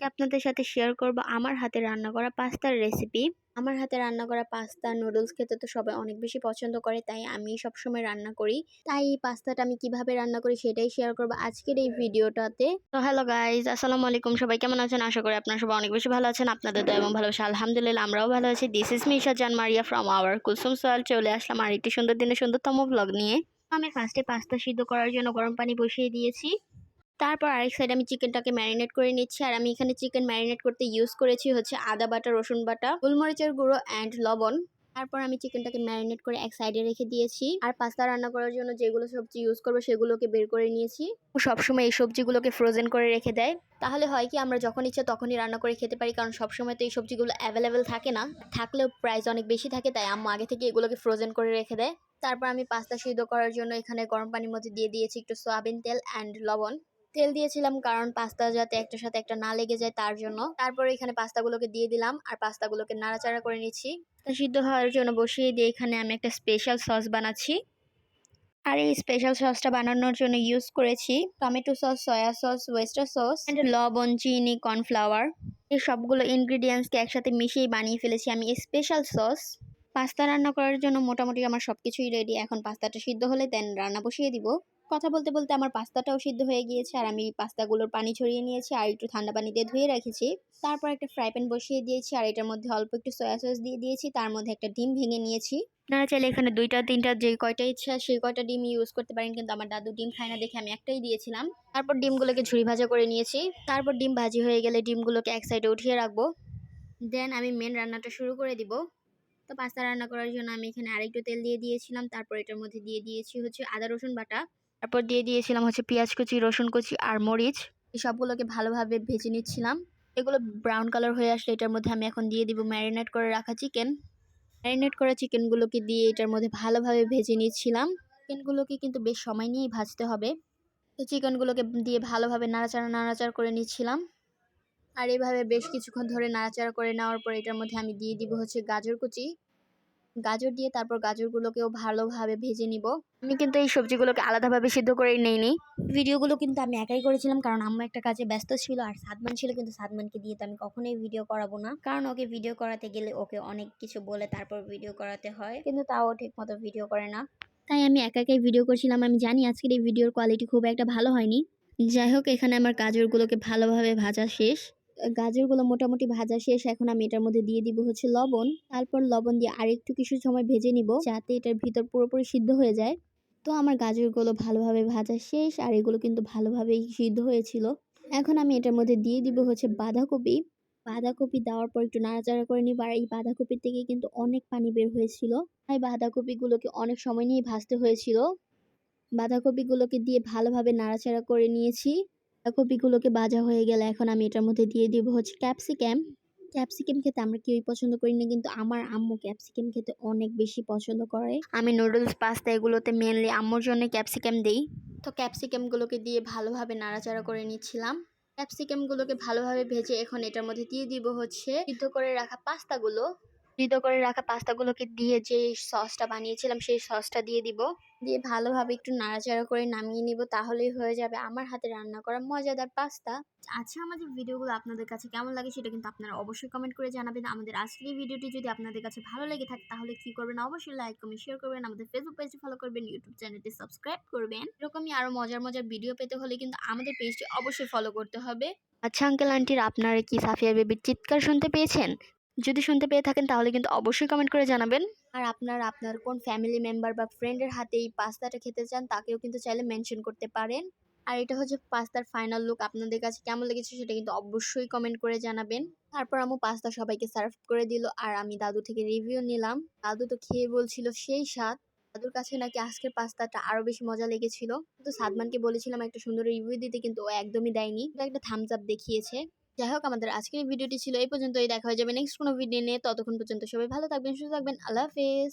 আজকে আপনাদের সাথে শেয়ার করব আমার হাতে রান্না করা পাস্তার রেসিপি আমার হাতে রান্না করা পাস্তা নুডলস খেতে তো সবাই অনেক বেশি পছন্দ করে, তাই আমি সবসময় রান্না করি। তাই এই পাস্তাটা আমি কীভাবে রান্না করি সেটাই শেয়ার করব আজকের এই ভিডিওটাতে তো হ্যালো গাইজ আসসালামু আলাইকুম। সবাই কেমন আছেন? আশা করি আপনারা সবাই অনেক বেশি ভালো আছেন, আপনাদের তো এবং ভালোবাসা। আলহামদুলিল্লাহ, আমরাও ভালো আছি। দিস ইজ মিশা জান মারিয়া ফ্রম আওয়ার কুলসুম সোয়াল চলে আসলাম আর একটি সুন্দর দিনে সুন্দরতম ব্লগ নিয়ে। আমি ফার্স্টে পাস্তা সিদ্ধ করার জন্য গরম পানি বসিয়ে দিয়েছি। তারপর আরেক সাইড আমি চিকেনটাকে ম্যারিনেট করে নিচ্ছি। আর আমি এখানে চিকেন ম্যারিনেট করতে ইউজ করেছি হচ্ছে আদা বাটা, রসুন বাটা, গোলমরিচের গুঁড়ো অ্যান্ড লবণ। তারপর আমি চিকেনটাকে ম্যারিনেট করে এক সাইডে রেখে দিয়েছি। আর পাস্তা রান্না করার জন্য যেগুলো সবজি ইউজ করব সেগুলোকে বের করে নিয়েছি। সবসময় এই সবজিগুলোকে ফ্রোজেন করে রেখে দেয়। তাহলে হয় কি, আমরা যখন ইচ্ছা তখনই রান্না করে খেতে পারি, কারণ সবসময় তো এই সবজিগুলো অ্যাভেলেবেল থাকে না। থাকলেও প্রাইস অনেক বেশি থাকে, তাই আম্মু আগে থেকে এগুলোকে ফ্রোজেন করে রেখে দেয়। তারপর আমি পাস্তা সিদ্ধ করার জন্য এখানে গরম পানির মধ্যে দিয়ে দিয়েছি একটু সয়াবিন তেল অ্যান্ড লবণ। তেল দিয়েছিলাম কারণ পাস্তা যাতে একটার সাথে একটা না লেগে যায় তার জন্য। তারপরে এখানে পাস্তাগুলোকে দিয়ে দিলাম আর পাস্তাগুলোকে নাড়াচাড়া করে নিচ্ছি। তা সিদ্ধ হওয়ার জন্য বসিয়ে দিয়ে এখানে আমি একটা স্পেশাল সস বানাচ্ছি। আর এই স্পেশাল সসটা বানানোর জন্য ইউজ করেছি tomato sauce soya sauce oyster sauce and লবণ চিনি কর্নফ্লাওয়ার এই সবগুলো ইনগ্রিডিয়েন্টসকে একসাথে মিশিয়ে বানিয়ে ফেলেছি আমি এই স্পেশাল সস পাস্তা রান্না করার জন্য মোটামুটি আমার সব কিছুই রেডি এখন পাস্তাটা সিদ্ধ হলে দেন রান্না বসিয়ে দিব। কথা বলতে বলতে আমার পাস্তাটাও সিদ্ধ হয়ে গিয়েছে আর আমি পাস্তাগুলোর পানি ছড়িয়ে নিয়েছি আর একটু ঠান্ডা পানি দিয়ে ধুয়ে রেখেছি। তারপর একটা ফ্রাই প্যান বসিয়ে দিয়েছি আর এটার মধ্যে অল্প একটু সয়া সস দিয়ে দিয়েছি। তার মধ্যে একটা ডিম ভেঙে নিয়েছি। আপনারা চাইলে এখানে দুইটা, তিনটা যে কয়টা ইচ্ছা সেই কয়টা ডিম ইউজ করতে পারেন কিন্তু আমার দাদু ডিম খায় না দেখে আমি একটাই দিয়েছিলাম। তারপর ডিমগুলোকে ঝুড়ি ভাজা করে নিয়েছি। তারপর ডিম ভাজি হয়ে গেলে ডিমগুলোকে এক সাইডে উঠিয়ে রাখব। দেন আমি মেন রান্নাটা শুরু করে দিব। তো পাস্তা রান্না করার জন্য আমি এখানে আরেকটু তেল দিয়ে দিয়েছিলাম। তারপর এটার মধ্যে দিয়ে দিয়েছি হচ্ছে আদা রসুন বাটা। তারপর দিয়ে দিয়েছিলাম হচ্ছে পেঁয়াজ কুচি, রসুন কুচি আর মরিচ। সবগুলোকে ভালোভাবে ভেজে নিচ্ছিলাম। এগুলো ব্রাউন কালার হয়ে আসলে এটার মধ্যে আমি এখন দিয়ে দিব ম্যারিনেট করে রাখা চিকেন ম্যারিনেট করা চিকেনগুলোকে দিয়ে এটার মধ্যে ভালোভাবে ভেজে নিচ্ছিলাম। চিকেনগুলোকে কিন্তু বেশ সময় নিয়েই ভাজতে হবে। তো চিকেনগুলোকে দিয়ে ভালোভাবে নাড়াচাড়া নাড়াচাড়া করে নিচ্ছিলাম। আর এইভাবে বেশ কিছুক্ষণ ধরে নাড়াচাড়া করে নেওয়ার পর এটার মধ্যে আমি দিয়ে দিব হচ্ছে গাজর কুচি। গাজর দিয়ে তারপর গাজরগুলোকেও ভালোভাবে ভেজে নিব। আমি কিন্তু এই সবজিগুলোকে আলাদাভাবে সিদ্ধ করেই নেইনি। ভিডিওগুলো কিন্তু আমি একাই করেছিলাম কারণ আম্মু একটা কাজে ব্যস্ত ছিল আর সাদমান ছিল কিন্তু সাদমানকে দিয়ে তো আমি কখনোই ভিডিও করাবো না। কারণ ওকে ভিডিও করাতে গেলে ওকে অনেক কিছু বলে তারপর ভিডিও করাতে হয়। কিন্তু তাও ঠিক মতো ভিডিও করে না। তাই আমি একা একাই ভিডিও করছিলাম। আমি জানি আজকের এই ভিডিওর কোয়ালিটি খুব একটা ভালো হয়নি। যাই হোক এখানে আমার গাজরগুলোকে ভালোভাবে ভাজা শেষ। গাজরগুলো মোটামুটি ভাজা শেষ। এখন আমি এটার মধ্যে দিয়ে দিব হচ্ছে লবণ। তারপর লবণ দিয়ে আরেকটু কিছু সময় ভেজে নিব যাতে এটার ভিতর পুরোপুরি সিদ্ধ হয়ে যায়। তো আমার গাজরগুলো ভালোভাবে ভাজা শেষ আর এগুলো কিন্তু ভালোভাবেই সিদ্ধ হয়েছিল। এখন আমি এটার মধ্যে দিয়ে দিব হচ্ছে বাঁধাকপি। বাঁধাকপি দেওয়ার পর একটু নাড়াচাড়া করে নিব আর এই বাঁধাকপির থেকে কিন্তু অনেক পানি বের হয়েছিল। তাই বাঁধাকপিগুলোকে অনেক সময় নিয়ে ভাজতে হয়েছিল। বাঁধাকপিগুলোকে দিয়ে ভালোভাবে নাড়াচাড়া করে নিয়েছি। কপিগুলোকে ভাজা হয়ে গেলে এখন আমি এটার মধ্যে দিয়ে দিব হচ্ছে ক্যাপসিকাম। ক্যাপসিকাম খেতে আমরা কেউই পছন্দ করি না, কিন্তু আমার আম্মু ক্যাপসিকাম খেতে অনেক বেশি পছন্দ করে। আমি নুডলস, পাস্তা এগুলোতে মেনলি আম্মুর জন্য ক্যাপসিকাম দিই। তো ক্যাপসিকামগুলোকে দিয়ে ভালোভাবে নাড়াচাড়া করে নিচ্ছিলাম। ক্যাপসিকামগুলোকে ভালোভাবে ভেজে এখন এটার মধ্যে দিয়ে দিব হচ্ছে সিদ্ধ করে রাখা পাস্তাগুলো। সিদ্ধ করে রাখা পাস্তাগুলোকে দিয়ে যে সসটা বানিয়েছিলাম, সেই সসটা দিয়ে দিব। দিয়ে ভালোভাবে একটু নাড়াচাড়া করে নামিয়ে নিব, তাহলেই হয়ে যাবে আমার হাতে রান্না করা মজাদার পাস্তা। আচ্ছা আমাদের ভিডিওগুলো আপনাদের কাছে কেমন লাগে সেটা কিন্তু আপনারা অবশ্যই কমেন্ট করে জানাবেন। আমাদের আজকের এই ভিডিওটি যদি আপনাদের কাছে ভালো লেগে থাকে, তাহলে কি করবেন? অবশ্যই লাইক কমেন্ট শেয়ার করবেন। আমাদের ফেসবুক পেজটি ফলো করবেন ইউটিউব চ্যানেলটি সাবস্ক্রাইব করবেন। এরকমই আরও মজার মজার ভিডিও পেতে হলে কিন্তু আমাদের পেজটি অবশ্যই ফলো করতে হবে। আচ্ছা আঙ্কেল আন্টির আপনারা কি সাফিয়া বেবির চিৎকার শুনতে পেয়েছেন? যদি শুনতে পেয়ে থাকেন, তাহলে কিন্তু অবশ্যই কমেন্ট করে জানাবেন। আর আপনার আপনার কোন ফ্যামিলি মেম্বার বা ফ্রেন্ডের হাতে এই পাস্তাটা খেতে চান, তাকেও কিন্তু চাইলে মেনশন করতে পারেন। আর এটা হচ্ছে পাস্তার ফাইনাল লুক আপনাদের কাছে কেমন লেগেছে সেটা কিন্তু অবশ্যই কমেন্ট করে জানাবেন। তারপর আমি পাস্তা সবাইকে সার্ভ করে দিল, আর আমি দাদু থেকে রিভিউ নিলাম। দাদু তো খেয়ে বলছিল সেই স্বাদ। দাদুর কাছে নাকি আজকের পাস্তাটা আরও বেশি মজা লেগেছিল। কিন্তু সাদমানকে বলেছিলাম একটা সুন্দর রিভিউ দিতে, কিন্তু ও একদমই দেয়নি। একটা থামস আপ দেখিয়েছে। যাই হোক, আমাদের আজকের ভিডিওটি ছিল এই পর্যন্তই। দেখা হয়ে যাবে নেক্সট কোনো ভিডিও নিয়ে। ততক্ষণ পর্যন্ত সবাই ভালো থাকবেন, সুস্থ থাকবেন। আল্লাহ হাফেজ।